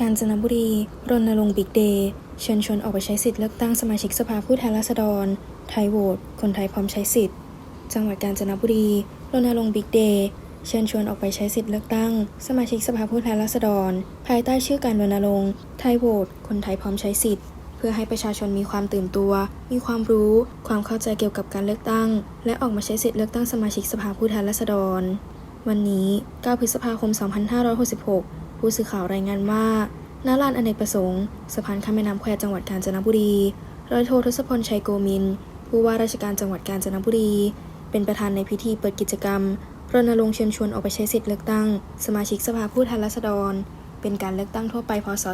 กาญจนบุรี รณรงค์บิ๊กเดย์เชิญชวนออกไปใช้สิทธิ์เลือกตั้งสมาชิกสภาผู้แทนราษฎร ไทยโหวต คนไทยพร้อมใช้สิทธิ์ จังหวัดกาญจนบุรี รณรงค์บิ๊กเดย์เชิญชวนออกไปใช้สิทธิ์เลือกตั้ง สมาชิกสภาผู้แทนราษฎร ภายใต้ชื่อการรณรงค์ ไทยโหวต คนไทยพร้อมใช้สิทธิ์ เพื่อให้ประชาชนมีความตื่นตัว มีความรู้ ความเข้าใจเกี่ยวกับการเลือกตั้ง และออกมาใช้สิทธิ์เลือกตั้งสมาชิกสภาผู้แทนราษฎร วันนี้ 9 พฤษภาคม 2566 ผู้สื่อข่าวรายงานว่าณลานอเนกประสงค์สะพานข้ามแม่น้ำแควจังหวัดกาญจนบุรีร้อยโททศพลชัยโกมิน ผู้ว่าราชการจังหวัดกาญจนบุรี เป็นประธานในพิธีเปิดกิจกรรมรณรงค์เชิญชวนออกไปใช้สิทธิ์เลือกตั้ง สมาชิกสภาผู้แทนราษฎร เป็นการเลือกตั้งทั่วไปพศ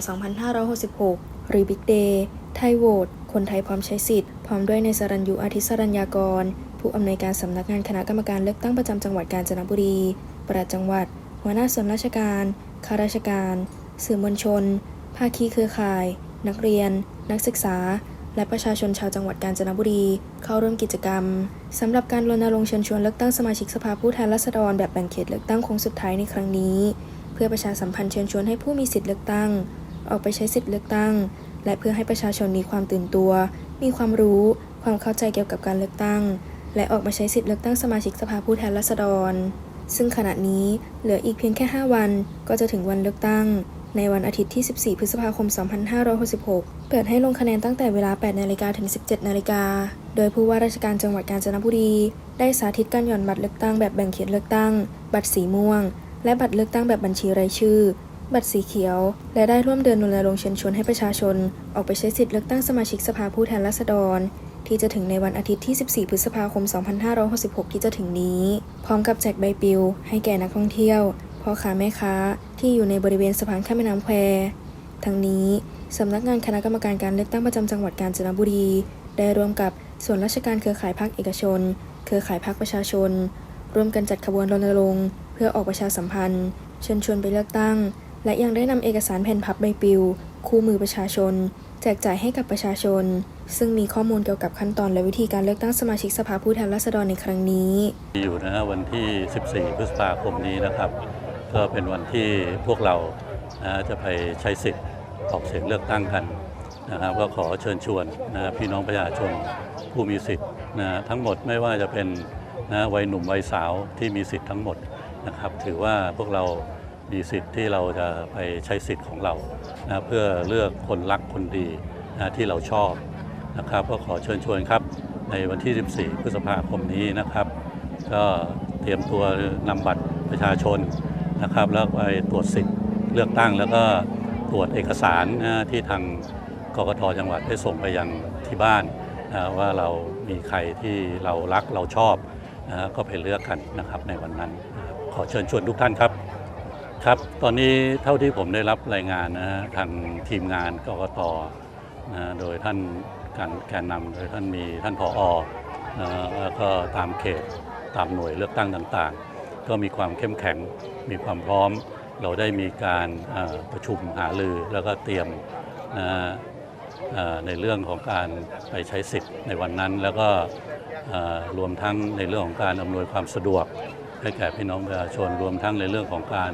2566 หรือ Big Day ไทยโหวตคนไทยพร้อมใช้สิทธิ์ พร้อมด้วยในสรัญยูอาทิสรัญญากร ผู้อำนวยการสำนักงานคณะกรรมการเลือกตั้งประจำจังหวัดกาญจนบุรีปลัดจังหวัด หัวหน้าส่วนราชการ ข้าราชการ สื่อมวลชน ภาคีเครือข่าย นักเรียน นักศึกษา และประชาชนชาวจังหวัดกาญจนบุรี เข้าร่วมกิจกรรมสำหรับการรณรงค์เชิญชวนเลือกตั้งสมาชิกสภาผู้แทนราษฎรแบบแบ่งเขตเลือกตั้งคงสุดท้ายในครั้งนี้ เพื่อประชาสัมพันธ์เชิญชวนให้ผู้มีสิทธิ์เลือกตั้ง ออกไปใช้สิทธิ์เลือกตั้ง และเพื่อให้ประชาชนมีความตื่นตัว มีความรู้ ความเข้าใจเกี่ยวกับการเลือกตั้ง และออกมาใช้สิทธิ์เลือกตั้งสมาชิกสภาผู้แทนราษฎร ซึ่งขณะนี้เหลืออีกเพียงแค่ 5 วัน ก็จะถึงวันเลือกตั้ง ในวันอาทิตย์ที่ 14 พฤษภาคม 2566 เปิดให้ลงคะแนนตั้งแต่เวลา 8 นาฬิกาถึง 17 นาฬิกา โดยผู้ว่าราชการจังหวัดกาญจนบุรี ได้สาธิตการหย่อนบัตรเลือกตั้งแบบแบ่งเขตเลือกตั้ง บัตรสีม่วง และบัตรเลือกตั้งแบบบัญชีรายชื่อบัตรสีเขียว และได้ร่วมเดินรณรงค์เชิญชวนให้ประชาชน ออกไปใช้สิทธิ์เลือกตั้งสมาชิกสภาผู้แทนราษฎร ที่จะถึงในวันอาทิตย์ที่ 14 พฤษภาคม 2566 ที่จะถึงนี้ พร้อมกับแจกใบปลิว ให้แก่นักท่องเที่ยวพ่อค้าแม่ค้าที่อยู่ในบริเวณสะพานข้ามแม่น้ำแควทั้งนี้สำนักงานคณะกรรมการการเลือกตั้งประจำจังหวัดกาญจนบุรี ได้ร่วมกับส่วนราชการเครือข่ายภาคเอกชน เครือข่ายภาคประชาชน ร่วมกันจัดขบวนรณรงค์เพื่อออกประชาสัมพันธ์ เชิญชวนไปเลือกตั้ง และยังได้นำเอกสารแผ่นพับใบปลิว คู่มือประชาชน แจกจ่ายให้กับประชาชน ซึ่งมีข้อมูลเกี่ยวกับขั้นตอนและวิธีการเลือกตั้งสมาชิกสภาผู้แทนราษฎรในครั้งนี้อยู่นะฮะวันที่ 14 พฤษภาคมนี้นะครับ ก็เป็นวันที่พวกเรานะจะไปใช้สิทธิ์ออกเสียงเลือกตั้งกันนะครับก็ขอเชิญชวนนะฮะพี่น้องประชาชนผู้มีสิทธิ์นะฮะทั้งหมดไม่ว่าจะเป็นนะวัยหนุ่มวัยสาวที่มีสิทธิ์ทั้งหมดนะครับ ถือว่าพวกเรา มีสิทธิ์ที่เราจะไปใช้สิทธิ์ของเรานะเพื่อเลือกคนรักคนดีนะที่เราชอบนะครับก็ขอเชิญชวนครับในวันที่ 14 พฤษภาคมนี้นะครับ ก็เตรียมตัวนำบัตรประชาชนนะครับ แล้วไปตรวจสิทธิ์เลือกตั้ง แล้วก็ตรวจเอกสารนะที่ทางกกตจังหวัดได้ส่งไปยังที่บ้านนะว่าเรามีใครที่เรารักเราชอบนะก็ไปเลือกกันนะครับในวันนั้น ขอเชิญชวนทุกท่านครับ ครับ ตอนนี้เท่าที่ผมได้รับรายงานนะฮะทางทีมงานกกตนะโดยท่านการแกนนำโดยท่านมีท่านผอนะแล้วก็ตามเขตตามหน่วยเลือกตั้งต่างๆ ก็มีความเข้มแข็งมีความพร้อม เราได้มีการประชุมหารือแล้วก็เตรียมนะในเรื่องของการไปใช้สิทธิ์ในวันนั้น แล้วก็รวมทั้งในเรื่องของการอำนวยความสะดวกให้แก่พี่น้องประชาชนรวมทั้งในเรื่องของการ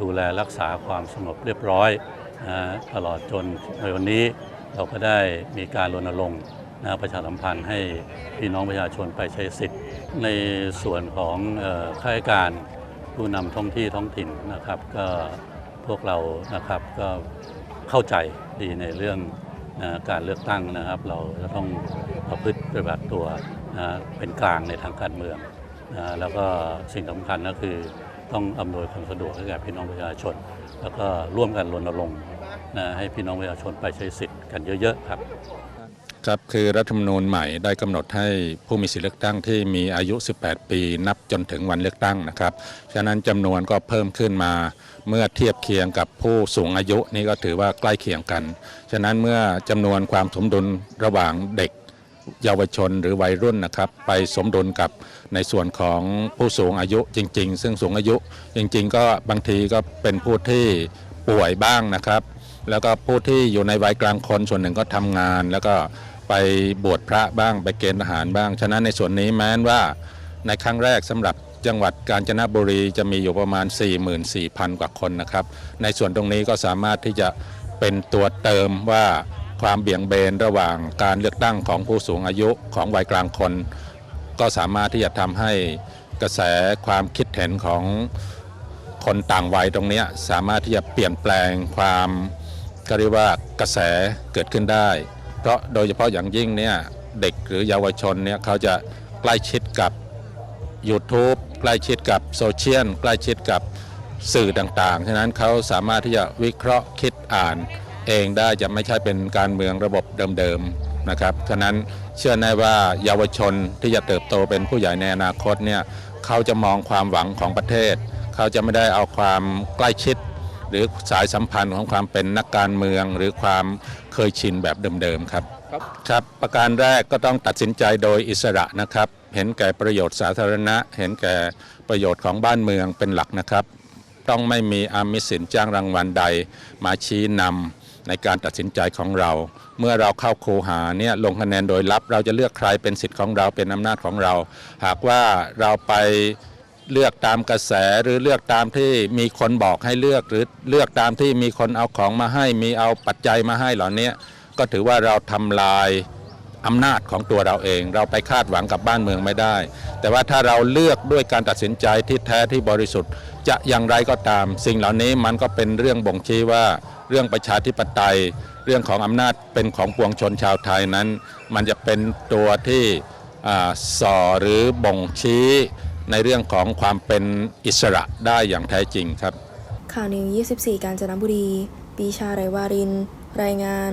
ดูแลรักษาความสงบเรียบร้อยนะตลอดจนในวันนี้เราก็ได้มีการรณรงค์นะประชาสัมพันธ์ให้พี่น้องประชาชนไปใช้สิทธิ์ ในส่วนของข้าราชการผู้นำท้องที่ท้องถิ่นนะครับก็พวกเรานะครับก็เข้าใจดีในเรื่องนะการเลือกตั้งนะครับ เราจะต้องประพฤติปฏิบัติตัวนะเป็นกลางในทางการเมืองนะแล้วก็สิ่งสำคัญก็คือ ต้องอำนวยความสะดวกให้แก่พี่น้องประชาชน แล้วก็ร่วมกันรณรงค์นะให้พี่น้องประชาชนไปใช้สิทธิ์กันเยอะๆครับครับคือรัฐธรรมนูญใหม่ได้กำหนดให้ผู้มีสิทธิเลือกตั้งที่มีอายุ 18 ปี นับจนถึงวันเลือกตั้งนะครับ ฉะนั้นจำนวนก็เพิ่มขึ้นมา เมื่อเทียบเคียงกับผู้สูงอายุนี่ก็ถือว่าใกล้เคียงกัน ฉะนั้นเมื่อจำนวนความสมดุลระหว่างเด็ก เยาวชนหรือวัยรุ่นนะครับ ไปสมดุลกับในส่วนของผู้สูงอายุจริง ๆ ซึ่งสูงอายุจริง ๆ ก็บางทีก็เป็นผู้ที่ป่วยบ้างนะครับ แล้วก็ผู้ที่อยู่ในวัยกลางคนส่วนหนึ่งก็ทำงาน แล้วก็ไปบวชพระบ้างไปเกณฑ์ทหารบ้าง ฉะนั้นในส่วนนี้แม้นว่าในครั้งแรกสำหรับจังหวัดกาญจนบุรีจะมีอยู่ประมาณ 44,000 กว่าคนนะครับ ในส่วนตรงนี้ก็สามารถที่จะเป็นตัวเติมว่า ความเบี่ยงเบนระหว่างการเลือกตั้งของผู้สูงอายุของวัยกลางคน ก็สามารถที่จะทำให้กระแสความคิดเห็นของคนต่างวัยตรงนี้สามารถที่จะเปลี่ยนแปลงความก็เรียกว่ากระแสเกิดขึ้นได้ เพราะโดยเฉพาะอย่างยิ่งเนี่ยเด็กหรือเยาวชนเนี่ยเขาจะใกล้ชิดกับ YouTube ใกล้ชิดกับโซเชียลใกล้ชิดกับสื่อต่างๆ ฉะนั้นเขาสามารถที่จะวิเคราะห์คิดอ่าน เองได้จะไม่ใช่เป็นการเมืองระบบเดิมๆนะครับฉะนั้นเชื่อแน่ว่าเยาวชนที่จะเติบโตเป็นผู้ใหญ่ในอนาคตเนี่ยเขาจะมองความหวังของประเทศ เขาจะไม่ได้เอาความใกล้ชิด หรือสายสัมพันธ์ของความเป็นนักการเมือง หรือความเคยชินแบบเดิมๆครับครับประการแรกก็ต้องตัดสินใจโดยอิสระนะครับ เห็นแก่ประโยชน์สาธารณะ เห็นแก่ประโยชน์ของบ้านเมืองเป็นหลักนะครับ ต้องไม่มีอามิสสินจ้างรางวัลใดมาชี้นำ ในการตัดสินใจของเรา เมื่อเราเข้าคูหาเนี่ยลงคะแนนโดยลับ เราจะเลือกใครเป็นสิทธิ์ของเราเป็นอำนาจของเรา หากว่าเราไปเลือกตามกระแสหรือเลือกตามที่มีคนบอกให้เลือกหรือเลือกตามที่มีคนเอาของมาให้ มีเอาปัจจัยมาให้เหล่านี้ก็ถือว่าเราทำลายอำนาจของตัวเราเอง เราไปคาดหวังกับบ้านเมืองไม่ได้ แต่ว่าถ้าเราเลือกด้วยการตัดสินใจที่แท้ที่บริสุทธิ์ จะอย่างไรก็ตาม สิ่งเหล่านี้มันก็เป็นเรื่องบ่งชี้ว่าเรื่องประชาธิปไตย เรื่องของอำนาจเป็นของปวงชนชาวไทยนั้น มันจะเป็นตัวที่อ่าส่อหรือบ่งชี้ในเรื่องของความเป็นอิสระได้อย่างแท้จริงครับ ข่าวนิว 24 กาญจนบุรี ปีชาไรวาริน รายงาน